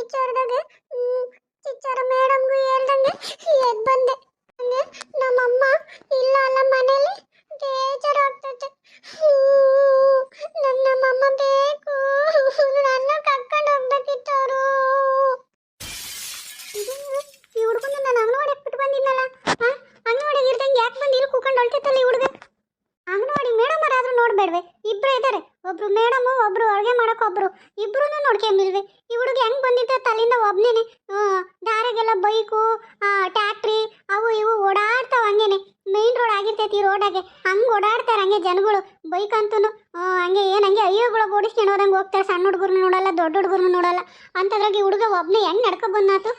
ನಾನು ಚಿಚ್ಚಾಡ್ದಾಗೆ ಚಿಚ್ಚಾರ ಮೇಡಮ್ಗೂ ಹೇಳ್ದಂಗೆ ಎದ್ದು ಬಂದೆ ನನಗೆ ನಮ್ಮಮ್ಮ ಇಲ್ಲ ಅಲ್ಲ ಮನೇಲಿ ಬೇಜಾರಾಗ್ತೈತೆ ನಂಗೆ ನಮ್ಮಮ್ಮ ಬೇಕು ನನ್ನ ಕರ್ಕೊಂಡು ಹೋಗ್ಬೇಕಿತ್ತು ಅವರು ಈ ಹುಡುಗನ ನಾನು ಅಂಗನವಾಡಿ ಬಿಟ್ಟು ಬಂದಿದ್ನಲ್ಲ ಹಾಂ ಅಂಗನವಾಡಿಗೆ ಇರ್ದಂಗೆ ಯಾಕೆ ಬಂದು ಇಲ್ಲಿ ಕೂಕೊಂಡು ಹೊಳ್ತೈತಲ್ಲ ಈ ಹುಡುಗ ಅಂಗನವಾಡಿ ಮೇಡಮ್ ಆದ್ರೂ ನೋಡ್ಬೇಡ್ವೆ ಇಬ್ರು ಇದ್ದಾರೆ ಒಬ್ರು ಮೇಡಮ್ ಒಬ್ರು ಅಡುಗೆ ಮಾಡಕ್ ಒಬ್ರು ಇಬ್ರು ನೋಡ್ಕೊಂಬಿಲ್ವೆ ಈ ಹುಡುಗ ಹೆಂಗ್ ಬಂದಿದ್ದ ತಲೆಯಿಂದ ಒಬ್ನೇನೆ ದಾರಾಗೆಲ್ಲ ಬೈಕು ಟ್ಯಾಕ್ಟ್ರಿ, ಅವು ಇವು ಓಡಾಡ್ತಾವ ಹಂಗೇನೆ. ಮೇನ್ ರೋಡ್ ಆಗಿರ್ತೈತಿ ಈ ರೋಡಾಗೆ ಹಂಗೆ. ಓಡಾಡ್ತಾರೆ ಹಂಗೆ ಜನಗಳು. ಬೈಕ್ ಅಂತೂ ಹಂಗೆ ಏನು, ಹಂಗೆ ಅಯ್ಯೋಗಳಿಗೆ ಓಡಿಸ್ಕೊಂಡು ಹೋದಂಗೆ ಹೋಗ್ತಾರೆ. ಸಣ್ಣ ಹುಡುಗರು ನೋಡಲ್ಲ, ದೊಡ್ಡ ಹುಡುಗರು ನೋಡಲ್ಲ. ಈ ಹುಡುಗ ಒಬ್ಬನೇ ಹೆಂಗೆ ನಡ್ಕೊ ಬಂದಾತು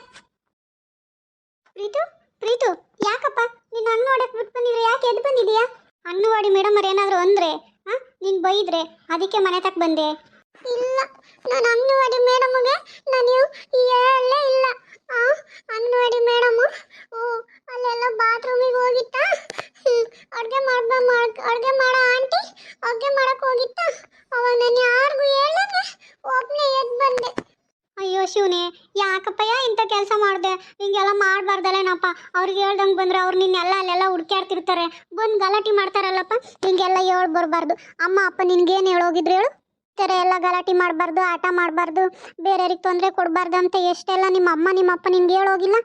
ಪ್ರೀತು ಪ್ರೀತು, ಯಾಕಪ್ಪ? ನೀನು ಹಣ್ಣು ನೋಡಕ್ಕೆ ಬಿಟ್ಟು ಬಂದಿದ್ರೆ. ಯಾಕೆ ಎದ್ದು ಬಂದಿದೀಯಾ? ಅಂಗನವಾಡಿ ಮೇಡಮ್ ಅವ್ರು ಏನಾದ್ರು ಅಂದ್ರೆ ಹಾಂ ನೀನು ಬೈದ್ರೆ ಅದಕ್ಕೆ ಮನೆ ತಕ್ಕ ಬಂದೆ. ಇಲ್ಲ, ನಾನು ಅಂಗನವಾಡಿ ಮೇಡಮ್ಗೆ, ನಾನು ಹೇಳಲೇ ಇಲ್ಲ. ಅಂಗನವಾಡಿ ಓ, ಅಲ್ಲೆಲ್ಲ ಬಾತ್ರೂಮಿಗೆ ಹೋಗಿತ್ತಾ? ಅಡುಗೆ ಮಾಡ್ಬ ಮಾಡ್ ಅಡುಗೆ ಮಾಡೋ ಆಂಟಿ, ಅಡುಗೆ ಮಾಡಕ್ಕೆ ಹೋಗಿತ್ತಾ. ಅವಾಗ ನಾನು ಯಾರಿಗೂ ಹೇಳ್ದಂಗೆ ಒಬ್ಬನೇ ಎದ್ದು ಬಂದೆ. ಅಯ್ಯೋ ಶಿವನೇ, ಯಾಕಪ್ಪಯ್ಯ ಇಂಥ ಕೆಲಸ ಮಾಡಿದೆ? ಹಿಂಗೆಲ್ಲ ಮಾಡಬಾರ್ದಲ್ಲೇನಪ್ಪ? ಅವ್ರಿಗೆ ಹೇಳ್ದಂಗೆ ಬಂದರೆ ಅವ್ರು ನಿನ್ನೆಲ್ಲ ಅಲ್ಲೆಲ್ಲ ಹುಡ್ಕ್ಯಾಡ್ತಿರ್ತಾರೆ. ಬಂದು ಗಲಾಟೆ ಮಾಡ್ತಾರಲ್ಲಪ್ಪ? ಹಿಂಗೆಲ್ಲ ಹೇಳ್ ಬರಬಾರ್ದು. ಅಮ್ಮ, ಅಪ್ಪ ನಿನ್ಗೇನು ಹೇಳೋಗಿದ್ರು ಹೇಳು? ಥರ ಎಲ್ಲ ಗಲಾಟೆ ಮಾಡಬಾರ್ದು, ಆಟ ಮಾಡಬಾರ್ದು, ಬೇರೆಯವ್ರಿಗೆ ತೊಂದರೆ ಕೊಡಬಾರ್ದು ಅಂತ ಎಷ್ಟೆಲ್ಲ ನಿಮ್ಮ ಅಮ್ಮ, ನಿಮ್ಮ ಅಪ್ಪ ನಿಮ್ಗೆ ಹೇಳೋಗಿಲ್ಲ?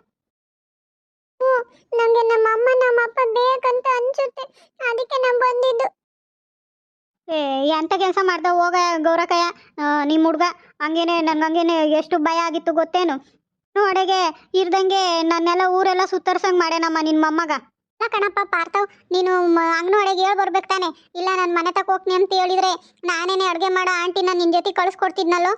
ಹ್ಞೂ ನನಗೆ ನಮ್ಮ ಅಮ್ಮ, ನಮ್ಮ ಅಪ್ಪ ಬೇಕಂತ ಅನ್ಸುತ್ತೆ. ಅದಕ್ಕೆ ನಾನು ಬಂದಿದ್ದು. ಏ ಎಂಥ ಕೆಲಸ ಮಾಡ್ದೆ ಹೋಗ ಗೌರಕಯ್ಯ ನಿಮ್ಮ ಹುಡುಗ. ಹಂಗೇನೆ ನಂಗೆ ಹಂಗೇನೆ ಎಷ್ಟು ಭಯ ಆಗಿತ್ತು ಗೊತ್ತೇನು? ನೋಡೆಗೆ ಇರ್ದಂಗೆ ನನ್ನೆಲ್ಲ ಊರೆಲ್ಲ ಸುತ್ತರ್ಸಂಗೆ ಮಾಡ್ಯಾನಮ್ಮ ನಿನ್ನ ಮೊಮ್ಮಗ. ಕಣಪ್ಪ, ಪಾರ್ಥವ್, ನೀನು ಅಂಗನವಾಡಿಗೆ ಹೇಳಿ ಬರ್ಬೇಕು ತಾನೆ. ಇಲ್ಲ, ನಾನು ಮನೆ ತಕ ಹೋಗ್ತೀನಿ ಅಂತ ಹೇಳಿದ್ರೆ ನಾನೇನೆ ಅಡುಗೆ ಮಾಡೋ ಆಂಟಿನ ನಿನ್ನ ಜೊತೆ ಕಳಿಸ್ಕೊಡ್ತಿದ್ನಲ್ಲೋ?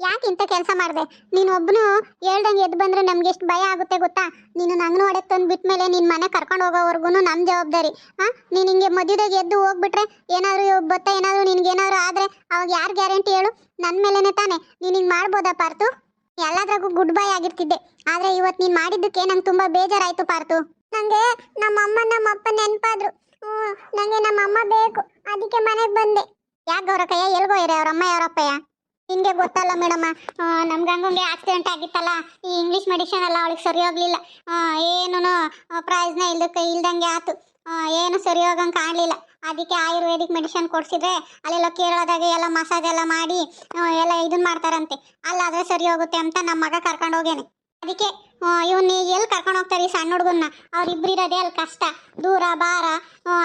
ಯಾಕೆ ಇಂಥ ಕೆಲಸ ಮಾಡಿದೆ? ನೀನು ಒಬ್ಬನು ಹೇಳ್ದಂಗೆ ಎದ್ದು ಬಂದರೆ ನಮ್ಗೆ ಎಷ್ಟು ಭಯ ಆಗುತ್ತೆ ಗೊತ್ತಾ? ನೀನು ಅಂಗನವಾಡಿಗೆ ತಂದು ಬಿಟ್ಮೇಲೆ ನಿನ್ನ ಮನೆ ಕರ್ಕೊಂಡು ಹೋಗೋವರೆಗೂ ನಮ್ಮ ಜವಾಬ್ದಾರಿ. ಹಾಂ ನೀನು ಹಿಂಗೆ ಮದುವೆದಾಗ ಎದ್ದು ಹೋಗ್ಬಿಟ್ರೆ ಏನಾದರೂ ಬತ್ತ ಏನಾದರೂ ನಿನ್ಗೇನಾದರೂ ಆದರೆ ಅವಾಗ ಯಾರು ಗ್ಯಾರಂಟಿ ಹೇಳು? ನನ್ನ ಮೇಲೇನೆ ತಾನೆ. ನೀನು ಹಿಂಗೆ ಮಾಡ್ಬೋದಾ ಪಾರ್ತು ಎಲ್ಲದ್ರಾಗೂ ಗುಡ್ ಬೈ ಆಗಿರ್ತಿದ್ದೆ. ಆದರೆ ಇವತ್ತು ನೀನು ಮಾಡಿದ್ದಕ್ಕೆ ನಂಗೆ ತುಂಬ ಬೇಜಾರಾಯಿತು ಪಾರ್ತು ನನಗೆ ನಮ್ಮ ಅಮ್ಮ ನಮ್ಮ ಅಪ್ಪ ನೆನಪಾದ್ರು ನಂಗೆ ನಮ್ಮ ಅಮ್ಮ ಬೇಕು. ಅದಕ್ಕೆ ಮನೆಗೆ ಬಂದೆ. ಯಾಕೆ ಗೌರಕಯ್ಯ ಎಲ್ಗೋ ಇರ ಅವ್ರ ಅಮ್ಮ ಯಾರಪ್ಪಯ್ಯ ನಿಮಗೆ ಗೊತ್ತಲ್ಲ ಮೇಡಮ್ಮ ನಮ್ ಹಂಗಂಗೆ ಆಕ್ಸಿಡೆಂಟ್ ಆಗಿತ್ತಲ್ಲ ಈ ಇಂಗ್ಲೀಷ್ ಮೆಡಿಸಿನ್ ಎಲ್ಲ ಅವಳಿಗೆ ಸರಿ ಹೋಗ್ಲಿಲ್ಲ. ಏನೂ ಪ್ರೈಸ್ನ ಇಲ್ದಕ್ಕೆ ಇಲ್ದಂಗೆ ಆತು. ಆ, ಏನು ಸರಿ ಹೋಗಂಗೆ ಕಾಣಲಿಲ್ಲ. ಅದಕ್ಕೆ ಆಯುರ್ವೇದಿಕ್ ಮೆಡಿಸಿನ್ ಕೊಡಿಸಿದ್ರೆ ಅಲ್ಲೆಲ್ಲ ಕೇರಳದಾಗ ಎಲ್ಲ ಮಸಾಜ್ ಎಲ್ಲ ಮಾಡಿ ಎಲ್ಲ ಇದನ್ನ ಮಾಡ್ತಾರಂತೆ. ಅಲ್ಲಾದ್ರೆ ಸರಿ ಹೋಗುತ್ತೆ ಅಂತ ನಮ್ಮ ಮಗ ಕರ್ಕೊಂಡು ಹೋಗೇನೆ ಅದಕ್ಕೆ ಇವನ್ನ ಎಲ್ಲಿ ಕರ್ಕೊಂಡು ಹೋಗ್ತಾರೆ ಈ ಸಣ್ಣ ಹುಡುಗನ್ನ? ಅವ್ರಿಬ್ರು ಇರೋದೇ ಅಲ್ಲಿ ಕಷ್ಟ, ದೂರ ಬಾರ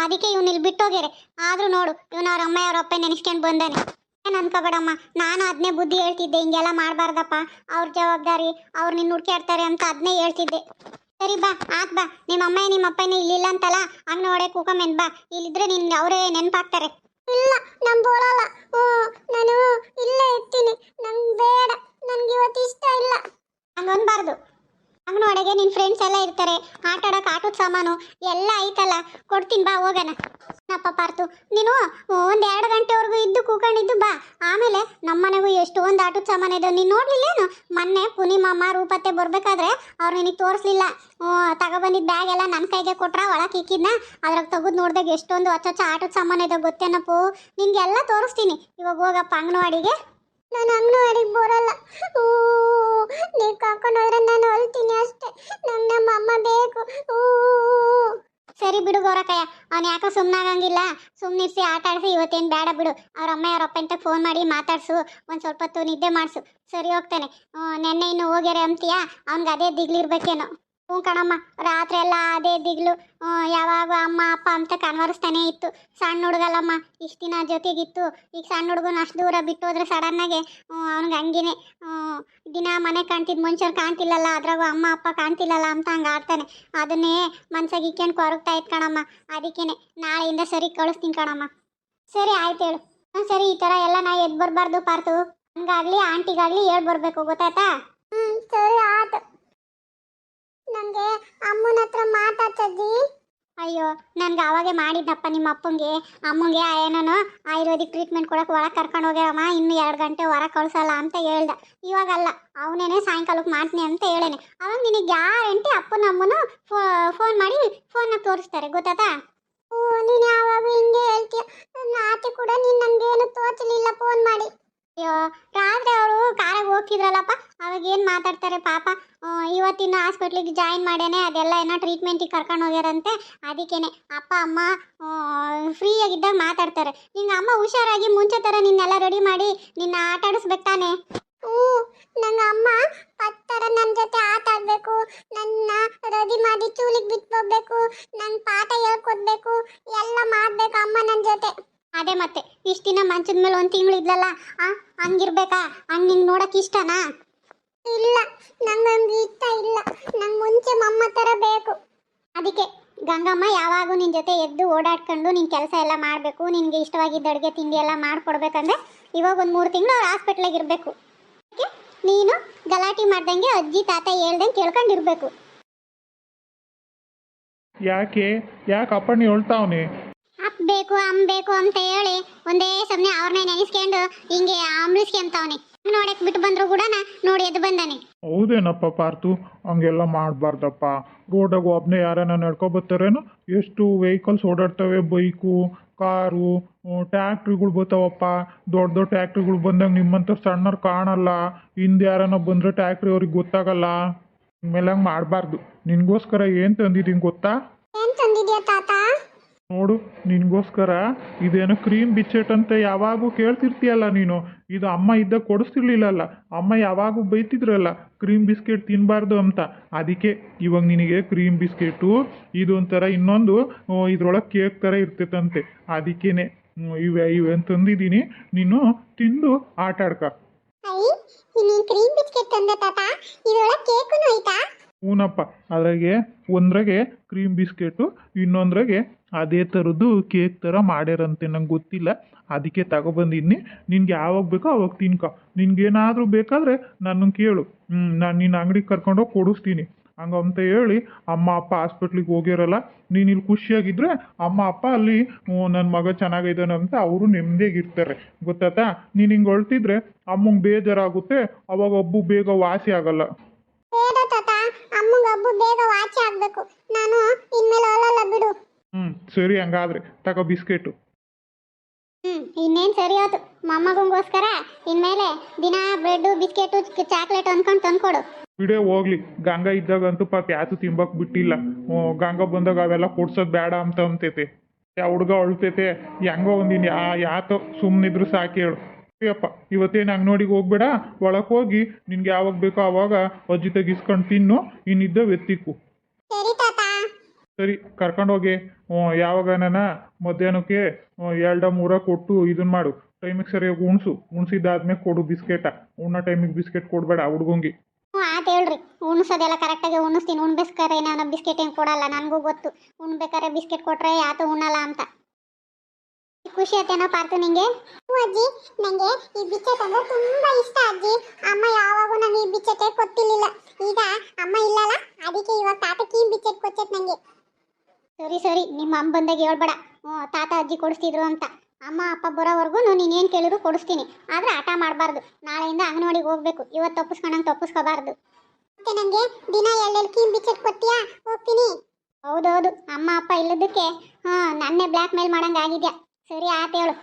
ಅದಕ್ಕೆ ಇವ್ನ ಇಲ್ಲಿ ಬಿಟ್ಟೋಗ್ಯಾರೆ. ಆದ್ರೂ ನೋಡು ಇವನ ಅವ್ರ ಅಮ್ಮ ಅವ್ರ ಅಪ್ಪ ನೆನೆಸ್ಕೊಂಡು ಬಂದಾನೆ. ಏನು ಅನ್ಕೋಬೇಡಮ್ಮ, ನಾನು ಅದನ್ನೇ ಬುದ್ಧಿ ಹೇಳ್ತಿದ್ದೆ, ಹಿಂಗೆಲ್ಲ ಮಾಡಬಾರ್ದಪ್ಪ. ಅವ್ರ ಜವಾಬ್ದಾರಿ, ಅವ್ರು ನಿನ್ನ ಹುಡ್ಕ್ಯಾಡ್ತಾರೆ ಅಂತ ಅದನ್ನೇ ಹೇಳ್ತಿದ್ದೆ. ಸರಿ ಬಾ, ಆತ್ ಬಾ. ನಿಮ್ಮ ಅಮ್ಮ ನಿಮ್ಮ ಅಪ್ಪನೇ ಇಲ್ಲಿಲ್ಲ ಅಂತಲ್ಲ ನೋಡೇ ಕೂಕೊಂಬೆನ್ ಬಾ. ಇಲ್ಲಿದ್ರೆ ನಿನ್ ಅವರೇ ನೆನಪಾಗ್ತಾರೆ. ಇಲ್ಲ ನಾನು ಬೋಳಲ್ಲ ನಾನು ಇಲ್ಲೇ ಇರ್ತೀನಿ ನಂಗೆ ಬೇಡ ನನಗೆ ಇವತ್ತು ಇಷ್ಟ ಇಲ್ಲ ಹಂಗನ್ಬಾರ್ದು ಅಂಗನವಾಡಿಗೆ ನಿನ್ನ ಎಲ್ಲ ಆಟ ಆಡೋಕೆ ಆಟದ ಸಾಮಾನು ಎಲ್ಲ ಐತಲ್ಲ, ಕೊಡ್ತೀನಿ ಬಾ, ಹೋಗೋಣ. ನಪ್ಪ ಪಾರ್ತು, ನೀನು ಒಂದು ಎರಡು ಗಂಟೆವರೆಗೂ ಇದ್ದು ಕೂಕೊಂಡಿದ್ದು ಬಾ. ಆಮೇಲೆ ನಮ್ಮನೆಗೂ ಎಷ್ಟು ಒಂದು ಆಟದ ಸಾಮಾನು ಇದೆ ನೀನು ನೋಡ್ಲಿಲ್ಲೇನು? ಮೊನ್ನೆ ಪುನಿಮಮ್ಮ ರೂಪತ್ತೆ ಬರ್ಬೇಕಾದ್ರೆ ಅವ್ರು ನಿನಗೆ ತೋರಿಸ್ಲಿಲ್ಲ. ತಗೊಬಂದಿದ್ದ ಬ್ಯಾಗ್ ಎಲ್ಲ ನನ್ನ ಕೈಗೆ ಕೊಟ್ರ, ಒಳಗೆ ಇಕ್ಕಿದ್ನ. ಅದ್ರಾಗ ತೆಗೆದು ನೋಡಿದಾಗ ಎಷ್ಟೊಂದು ಹೊಚ್ಚ ಆಟದ ಸಾಮಾನು ಇದೆ ಗೊತ್ತೇನಪ್ಪು? ನಿನ್ಗೆಲ್ಲ ತೋರಿಸ್ತೀನಿ. ಇವಾಗ ಹೋಗಪ್ಪ ಅಂಗನವಾಡಿಗೆ. ನಾನು ಅಂಗನವಾಡಿಗೆ ಬರಲ್ಲ. ನೀವು ಕರ್ಕೊಂಡು ಹೋದ್ರೆ ನಾನು ಅಳ್ತೀನಿ ಅಷ್ಟೇ ನಂಗೆ ನಮ್ಮ ಅಮ್ಮ ಬೇಕು ಸರಿ ಬಿಡು ಗೌರಕಯ್ಯ ಅವ್ನು ಯಾಕೋ ಸುಮ್ಮನಾಗಂಗಿಲ್ಲ ಸುಮ್ಮನಿರ್ಸಿ ಆಟ ಆಡಿಸಿ, ಇವತ್ತೇನು ಬೇಡ ಬಿಡು. ಅವ್ರ ಅಮ್ಮ ಅವ್ರ ಅಪ್ಪ ಅಂತ ಫೋನ್ ಮಾಡಿ ಮಾತಾಡ್ಸು. ಒಂದು ಸ್ವಲ್ಪ ಹೊತ್ತು ನಿದ್ದೆ ಮಾಡಿಸು. ಸರಿ ಹೋಗ್ತಾನೆ. ನೆನ್ನೆ ಇನ್ನು ಹೋಗ್ಯಾರೆ ಅಂತೀಯ? ಅವ್ನಿಗೆ ಅದೇ ದಿಗ್ಲಿರ್ಬೇಕೇನೋ ಹ್ಞೂ ಕಣಮ್ಮ, ರಾತ್ರಿ ಎಲ್ಲ ಅದೇ ದಿಗ್ಲು ಯಾವಾಗ ಅಮ್ಮ, ಅಪ್ಪ ಅಂತ ಕನ್ವರಿಸ್ತಾನೆ ಇತ್ತು. ಸಣ್ಣ ಹುಡುಗಲ್ಲಮ್ಮ, ಇಷ್ಟು ದಿನ ಜೊತೆಗಿತ್ತು. ಈಗ ಸಣ್ಣ ಹುಡುಗನ ಅಷ್ಟು ದೂರ ಬಿಟ್ಟು ಹೋದ್ರೆ ಸಡನ್ನಾಗೆ ಅವ್ನಿಗೆ ಹಂಗಿನೇ ದಿನ ಮನೆ ಕಾಣ್ತಿದ್ ಮನುಷ್ಯರು ಕಾಣ್ತಿಲ್ಲಲ್ಲ, ಅದ್ರಾಗೂ ಅಮ್ಮ, ಅಪ್ಪ ಕಾಣ್ತಿಲ್ಲಲ್ಲ ಅಂತ ಹಂಗೆ ಆಡ್ತಾನೆ. ಅದನ್ನೇ ಮನ್ಸಾಗಿ ಇಕ್ಕೊಂಡು ಕೊರಗ್ತಾ ಇತ್ತು ಕಣಮ್ಮ. ಅದಕ್ಕೇನೆ ನಾಳೆಯಿಂದ ಸರಿ ಕಳಿಸ್ತೀನಿ ಕಣಮ್ಮ. ಸರಿ, ಆಯ್ತು ಹೇಳು. ಹಾಂ ಸರಿ, ಈ ಥರ ಎಲ್ಲ ನಾ ಎದ್ದು ಬರಬಾರ್ದು ಪಾರ್ತು ಹಂಗಾಗ್ಲಿ, ಆಂಟಿಗಾಗ್ಲಿ ಹೇಳ್ ಬರಬೇಕು, ಗೊತ್ತಾಯ್ತಾ? ಹ್ಞೂ ಸರಿ, ಆಯ್ತು. ನನಗೆ ಅಮ್ಮನ ಹತ್ರ ಮಾತಾಡ್ತದ್ದಿ? ಅಯ್ಯೋ, ನನ್ಗೆ ಅವಾಗೇ ಮಾಡಿದ್ನಪ್ಪ ನಿಮ್ಮ ಅಪ್ಪಂಗೆ. ಅಮ್ಮಂಗೆ ಏನೋ ಆಯುರ್ವೇದಿಕ್ ಟ್ರೀಟ್ಮೆಂಟ್ ಕೊಡಕ್ಕೆ ಒಳಗೆ ಕರ್ಕೊಂಡು ಹೋಗ್ಯಾವಮ್ಮ ಇನ್ನು ಎರಡು ಗಂಟೆ ಹೊರ ಕಳಿಸಲ್ಲ ಅಂತ ಹೇಳ್ದೆ. ಇವಾಗಲ್ಲ, ಅವನೇನೆ ಸಾಯಂಕಾಲಕ್ಕೆ ಮಾಡ್ತೀನಿ ಅಂತ ಹೇಳೇನೆ. ಅವಾಗ ನಿನಗೆ ಗ್ಯಾರಂಟಿ ಅಪ್ಪನ ಅಮ್ಮನು ಫೋನ್ ಮಾಡಿ ಫೋನ್ನ ತೋರಿಸ್ತಾರೆ ಗೊತ್ತಾತಾ ಓ, ನೀನು ಯಾವಾಗ ಹಿಂಗೆ ಹೇಳ್ತೀಯ? ಆಚೆ ಕೂಡ ನೀನು ನನಗೇನು ತೋರಿಸಲಿಲ್ಲ ಫೋನ್ ಮಾಡಿ. ಅಯ್ಯೋ, ರಾತ್ರಿ ಅವರು ಕಾರಾಗ ಹೋಗ್ತಿದ್ರಲ್ಲಪ್ಪ ಆ ಮಾತಾಡ್ತಾರೆ ಪಾಪ ಇವತ್ತಿನ ಹಾಸ್ಪಿಟ್ಲಿಗೆ ಜಾಯಿನ್ ಮಾಡ್ಯಾನೆ ಅದೆಲ್ಲ ಏನೋ ಟ್ರೀಟ್ಮೆಂಟಿಗೆ ಕರ್ಕೊಂಡು ಹೋಗ್ಯಾರಂತೆ ಅದಕ್ಕೇನೆ. ಅಪ್ಪ ಅಮ್ಮ ಫ್ರೀಯಾಗಿದ್ದಾಗ ಮಾತಾಡ್ತಾರೆ. ನಿಂಗೆ ಅಮ್ಮ ಹುಷಾರಾಗಿ ಮುಂಚೆ ಥರ ನಿನ್ನೆಲ್ಲ ರೆಡಿ ಮಾಡಿ ನಿನ್ನ ಆಟ ಆಡಿಸ್ಬೇಕು ತಾನೆ? ಹ್ಞೂ ನನ್ನ ಅಮ್ಮ ಪತ್ತರ ನನ್ನ ಜೊತೆ ಆಟ ಆಡಬೇಕು ನನ್ನ ರೆಡಿ ಮಾಡಿ ಚೂಲಿಗೆ ಬಿಟ್ಕೋಬೇಕು ನನ್ನ ಪಾಠ ಹೇಳ್ಕೊಡ್ಬೇಕು ಎಲ್ಲ ಮಾಡಬೇಕು ಅಮ್ಮ ನನ್ನ ಜೊತೆ. ಅದೇ ಮತ್ತೆ ಇಷ್ಟು ದಿನ ಮಂಚದ ಮೇಲೆ ಒಂದು ತಿಂಗಳು ಇದ್ಲಲ್ಲ ಹಂಗಿರ್ಬೇಕಾ? ಹಂಗೆ ನಿಂಗೆ ನೋಡಕ್ಕೆ ಇಷ್ಟನಾ ಇಲ್ಲ ನಂಗೆ ಇಷ್ಟ ಇಲ್ಲ ನಂಗೆ ಮುಂಚೆ ಮಮ್ಮ ಥರ ಬೇಕು ಅದಕ್ಕೆ ಗಂಗಮ್ಮ ಯಾವಾಗೂ ನಿನ್ನ ಜೊತೆ ಎದ್ದು ಓಡಾಡ್ಕೊಂಡು ನಿನ್ನ ಕೆಲಸ ಎಲ್ಲ ಮಾಡಬೇಕು ನಿನಗೆ ಇಷ್ಟವಾಗಿದ್ದ ಅಡುಗೆ ತಿಂಡಿ ಎಲ್ಲ ಮಾಡಿಕೊಡ್ಬೇಕಂದ್ರೆ ಇವಾಗ ಒಂದು ಮೂರು ತಿಂಗಳು ಅವ್ರು ಹಾಸ್ಪಿಟ್ಲಾಗ ಇರಬೇಕು. ನೀನು ಗಲಾಟೆ ಮಾಡ್ದಂಗೆ ಅಜ್ಜಿ ತಾತ ಹೇಳ್ದಂಗೆ ಕೇಳ್ಕೊಂಡಿರ್ಬೇಕು. ಯಾಕೆ? ಯಾಕೆ ಅಪ್ಪಣ್ಣಿ ಹೇಳ್ತಾವನೆ? ಅಪ್ ಬೇಕು ಅಮ್ ಬೇಕು ಅಂತ ಹೇಳಿ ಒಂದೇ ಸಮನೆ ಅವ್ರನ್ನೇ ನೆನೆಸ್ಕೊಂಡು ಹಿಂಗೆ ಆಮ್ಲಿಸ್ಕೊಂತವನೆ ನೋಡಕ್ ಬಿಟ್ಟು ಬಂದ್ರು ಕೂಡ ನೋಡಿ ಎದ್ದು ಬಂದಾನೆ. ಹೌದೇನಪ್ಪ ಪಾರ್ತು ಹಂಗೆಲ್ಲ ಮಾಡಬಾರ್ದಪ್ಪ. ರೋಡಾಗ ಒಬ್ಬನೇ ಯಾರನ್ನ ನಡ್ಕೊಬತ್ತಾರೇನು? ಎಷ್ಟು ವೆಹಿಕಲ್ಸ್ ಓಡಾಡ್ತವೆ? ಬೈಕು ಕಾರು ಟ್ಯಾಕ್ಟ್ರಿಗಳು ಬರ್ತಾವಪ್ಪ ದೊಡ್ಡ ದೊಡ್ಡ ಟ್ಯಾಕ್ಟ್ರಿಗಳು ಬಂದಾಗ ನಿಮ್ಮಂತ ಸಣ್ಣವ್ರು ಕಾಣಲ್ಲ. ಹಿಂದೆ ಯಾರನ್ನ ಬಂದ್ರೆ ಟ್ಯಾಕ್ಟ್ರಿ ಅವ್ರಿಗೆ ಗೊತ್ತಾಗಲ್ಲ. ಮೇಲೆ ಹಂಗೆ ಮಾಡಬಾರ್ದು. ನಿನಗೋಸ್ಕರ ಏನು ತಂದಿದ್ದೀನಿ ಗೊತ್ತಾ? ನೋಡು ನಿನಗೋಸ್ಕರ ಇದೇನು ಕ್ರೀಮ್ ಬಿಚ್ಚೆಟ್ ಅಂತ ಯಾವಾಗೂ ಕೇಳ್ತಿರ್ತೀಯಲ್ಲ ನೀನು. ಇದು ಅಮ್ಮ ಇದ್ದಾಗ ಕೊಡಿಸ್ತಿರ್ಲಿಲ್ಲಲ್ಲ. ಅಮ್ಮ ಯಾವಾಗೂ ಬೈತಿದ್ರಲ್ಲ ಕ್ರೀಮ್ ಬಿಸ್ಕೆಟ್ ತಿನ್ನಬಾರ್ದು ಅಂತ. ಅದಕ್ಕೆ ಇವಾಗ ನಿನಗೆ ಕ್ರೀಮ್ ಬಿಸ್ಕೆಟು ಇದು ಒಂಥರ ಇನ್ನೊಂದು ಇದ್ರೊಳಗೆ ಕೇಕ್ ಥರ ಇರ್ತೈತಂತೆ. ಅದಕ್ಕೇನೆ ಇವೆ ಇವೆ ತಂದಿದ್ದೀನಿ ನೀನು ತಿಂದು ಆಟ ಆಡ್ಕ ಕ್ರೀಮ್ ಬಿಸ್ಕೆಟ್ ತಂದೆ ತಾತ? ಇದ್ರೊಳಗೆ ಕೇಕು ಐತಾ? ಹೂನಪ್ಪ ಅದ್ರಾಗೆ ಒಂದ್ರಾಗೆ ಕ್ರೀಮ್ ಬಿಸ್ಕೆಟು ಇನ್ನೊಂದ್ರಾಗೆ ಅದೇ ಥರದ್ದು ಕೇಕ್ ಥರ ಮಾಡ್ಯಾರಂತೆ, ನಂಗೆ ಗೊತ್ತಿಲ್ಲ. ಅದಕ್ಕೆ ತಗೊಬಂದಿದ್ನಿ. ನಿನ್ಗೆ ಯಾವಾಗ ಬೇಕೋ ಅವಾಗ ತಿನ್ಕೊ. ನಿನ್ಗೇನಾದರೂ ಬೇಕಾದರೆ ನನ್ನ ಕೇಳು. ನಾನು ನಿನ್ನ ಅಂಗಡಿಗೆ ಕರ್ಕೊಂಡೋಗಿ ಕೊಡಿಸ್ತೀನಿ. ಹಂಗಂತ ಹೇಳಿ ಅಮ್ಮ ಅಪ್ಪ ಹಾಸ್ಪಿಟ್ಲಿಗೆ ಹೋಗಿರಲ್ಲ ನೀನು ಇಲ್ಲಿ ಖುಷಿಯಾಗಿದ್ದರೆ ಅಮ್ಮ ಅಪ್ಪ ಅಲ್ಲಿ ನನ್ನ ಮಗ ಚೆನ್ನಾಗಿದ್ದಾನೆ ಅಂತ ಅವರು ನೆಮ್ಮದಿಯಾಗಿರ್ತಾರೆ ಗೊತ್ತಾತಾ ನೀನು ಹಿಂಗೆ ಹೊಳ್ತಿದ್ರೆ ಅಮ್ಮಂಗೆ ಬೇಜಾರಾಗುತ್ತೆ, ಅವಾಗ ಒಬ್ಬು ಬೇಗ ವಾಸಿ ಆಗಲ್ಲ. ಬೇಡ ಬೇಗ ವಾಸಿ ಆಗಬೇಕು. ನಾನು ಇನ್ಮೇಲೆ ಅಲ್ಲಲ್ಲ ಬಿಡು. ಹ್ಞೂ ಸರಿ ಹಂಗಾದ್ರೆ ತಗೋ ಬಿಸ್ಕೆಟು. ಹ್ಮ್ ಇನ್ನೇನ್ ಸರಿ ಹೋಯ್ತು ಮೊಮ್ಮಗಂಗೋಸ್ಕರ ಇನ್ಮೇಲೆ ದಿನ ಬ್ರೆಡ್ ಬಿಸ್ಕೆಟ್ ಚಾಕ್ಲೇಟ್ ಅನ್ಕೊಂಡ್ ತಂದ್ಕೊಡು. ಬಿಡೇ ಹೋಗ್ಲಿ ಗಂಗಾ ಇದ್ದಾಗಂತೂ ಪಾಪ ಯಾತು ತಿಂಬಕ್ ಬಿಟ್ಟಿಲ್ಲ. ಓ ಗಂಗಾ ಬಂದಾಗ ಅವೆಲ್ಲ ಕೊಡ್ಸೋದು ಬೇಡ ಅಂತ ಅಂತೈತೆ. ಯಾ ಹುಡ್ಗ ಅಳ್ತೈತೆ ಹೆಂಗೋ ಒಂದಿನ ಯಾ ಯಾತೋ ಸುಮ್ಮನಿದ್ರು ಸಾಕೇಳು ಹೇಳು. ಅಪ್ಪ ಇವತ್ತೇನು ಅಂಗನೋಡಿಗೆ ಹೋಗ್ಬೇಡ ಒಳಗೆ ಹೋಗಿ ನಿನ್ಗೆ ಯಾವಾಗ ಬೇಕೋ ಆವಾಗ ಅಜ್ಜಿ ತೆಗಿಸ್ಕೊಂಡು ತಿನ್ನು ಇನ್ನಿದ್ದ ವ್ಯಕ್ತಿಕ್ಕು ಸರಿ ಕರ್ಕೊಂಡೋಗಿ ಹ್ಞೂ ಯಾವಾಗ ನನ್ನ ಮಧ್ಯಾಹ್ನಕ್ಕೆ ಎರಡ ಮೂರ ಕೊಟ್ಟು ಇದನ್ನ ಮಾಡು. ಟೈಮಿಗೆ ಸರಿಯಾಗಿ ಉಣ್ಸು. ಉಣ್ಸಿದ್ದಾದ್ಮೇಲೆ ಕೊಡು ಬಿಸ್ಕೆಟ. ಉಣ್ಣ ಟೈಮಿಗೆ ಬಿಸ್ಕೆಟ್ ಕೊಡಬೇಡ ಹುಡ್ಗಂಗೆ. ಹ್ಞೂ ಆಯ್ತು ಹೇಳ್ರಿ. ಉಣ್ಸೋದೆಲ್ಲ ಕರೆಕ್ಟಾಗಿ ಉಣಿಸ್ತೀನಿ. ಉಣ್ಬೇಕಾರೆ ನಾನು ಬಿಸ್ಕೆಟ್ ಏನು ಕೊಡಲ್ಲ ನನಗೂ ಗೊತ್ತು. ಉಣ್ಬೇಕಾರೆ ಬಿಸ್ಕೆಟ್ ಕೊಟ್ರೆ ಯಾತು ಉಣ್ಣಲ್ಲ ಅಂತ. ಖುಷಿ ಆಯ್ತೇನೋ ಪಾರ್ತು ನಿಂಗೆ? ಅಜ್ಜಿ. ನನಗೆ ಈ ಬಿಚ್ಚೆಟ್ ಅಂದ್ರೆ ತುಂಬಾ ಇಷ್ಟ ಅಜ್ಜಿ. ಅಮ್ಮ ಯಾವಾಗೂ ನನಗೆ ಈ ಬಿಚ್ಚೆಟೇ ಕೊಟ್ಟಿರ್ಲಿಲ್ಲ. ಈಗ ಅಮ್ಮ ಇಲ್ಲಲ್ಲ ಅದಕ್ಕೆ ಇವಾಗ ತಾತಕ್ಕೆ ಈ ಬಿಚ್ಚೆಟ್ ಕೊಚ್ಚತ್ ನನಗೆ ಸರಿ ಸರಿ ನಿಮ್ಮ ಅಮ್ಮ ಬಂದಾಗ ಹೇಳ್ಬೇಡ. ಹ್ಞೂ ತಾತ ಅಜ್ಜಿ ಕೊಡಿಸ್ತಿದ್ರು ಅಂತ. ಅಮ್ಮ ಅಪ್ಪ ಬರೋವರೆಗೂ ನೀನೇನು ಕೇಳಿದ್ರು ಕೊಡಿಸ್ತೀನಿ. ಆದ್ರೆ ಆಟ ಮಾಡಬಾರ್ದು. ನಾಳೆಯಿಂದ ಅಂಗನವಾಡಿಗೆ ಹೋಗ್ಬೇಕು. ಇವತ್ತು ತಪ್ಪಿಸ್ಕೊಂಡಂಗೆ ತಪ್ಪಿಸ್ಕೋಬಾರ್ದು. ಮತ್ತೆ ನನಗೆ ದಿನ ಎರಡೆರಡು ಕೀಮ್ ಬಿಚ್ಚಟ್ ಕೊಡ್ತೀಯಾ? ಹೋಗ್ತೀನಿ. ಹೌದೌದು. ಅಮ್ಮ ಅಪ್ಪ ಇಲ್ಲದಕ್ಕೆ ಹಾಂ ನನ್ನೇ ಬ್ಲ್ಯಾಕ್ ಮೇಲ್ ಮಾಡಂಗೆ ಆಗಿದ್ಯಾ? ಸರಿ ಆತ ಹೇಳು.